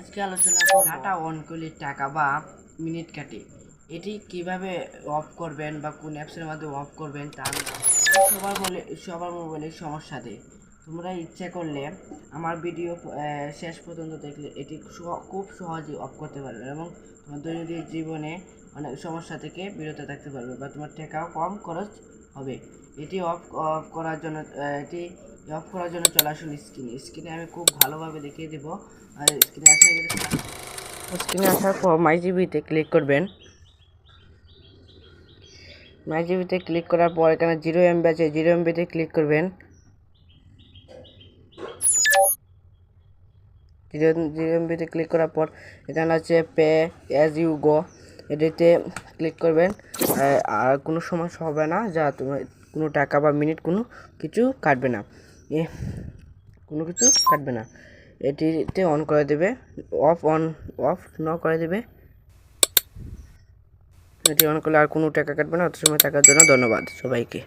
আজকে আলোচনা করব। ডাটা অন করলে টাকা বা মিনিট কাটে। এটি কীভাবে অফ করবেন বা কোন অ্যাপসের মাধ্যমে অফ করবেন তার সবার বলে, সবার মোবাইলে সমস্যা দেয় তোমরা ইচ্ছা করলে আমার ভিডিও শেষ পর্যন্ত দেখলে এটি খুব সহজে অফ করতে পারবে এবং তোমার দৈনন্দিন জীবনে অনেক সমস্যা থেকে বিরত থাকতে পারবে বা তোমার টাকাও কম খরচ হবে। এটি অফ অফ করার জন্য এটি অফ করার জন্য চলে আসুন স্ক্রিনে স্ক্রিনে আমি খুব ভালোভাবে দেখিয়ে দেবো। আর স্ক্রিনে আসার স্ক্রিনে আসার পর মাই জিবিতে ক্লিক করবেন। মাই জিবিতে ক্লিক করার পর এখানে জিরো এমবি আছে, জিরো এমবিতে ক্লিক করবেন। জিরো জিরো এমবিতে ক্লিক করার পর এখানে আছে পে অ্যাজ ইউ গো। এটিতে ক্লিক করবেন। আর কোনো সমস্যা হবে না, যা তোমার কোনো টাকা বা মিনিট কোনো কিছু কাটবে না। কোনো কিছু কাটবে না। এটিতে অন করে দেবে অফ অন অফ ন করে দেবে। এটি অন করলে আর কোনো টাকা কাটবে না, অত সময় টাকার জন্য ধন্যবাদ সবাইকে।